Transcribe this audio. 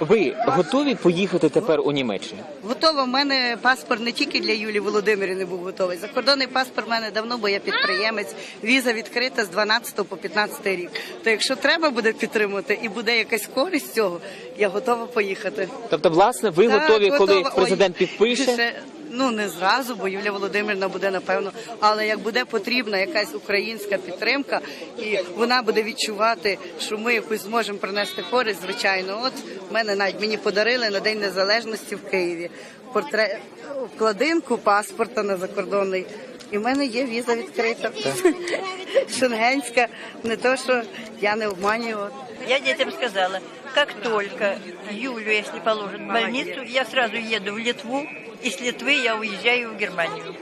Ви готові поїхати тепер у Німеччину? Готова. У мене паспорт не тільки для Юлії Володимирівни був готовий. Закордонний паспорт в мене давно, бо я підприємець. Віза відкрита з 12 по 15 рік. То якщо треба буде підтримати і буде якась користь цього, я готова поїхати. Тобто, власне, ви Так, готові, коли готова. президент Ой, підпише? ще, ну не зразу, бо Юлія Володимирівна буде напевно. Але як буде потрібна якась українська підтримка, і вона буде відчувати, що ми якусь зможемо принести користь, звичайно. От мене навіть мені подарили на День Незалежності в Києві портрет вкладинку паспорта на закордонний. І в мене є віза відкрита. Шенгенська, не то, що я не обманюю. Я детям сказала, как только Юлю, если положат в больницу, я сразу еду в Литву, и с Литвы я уезжаю в Германию.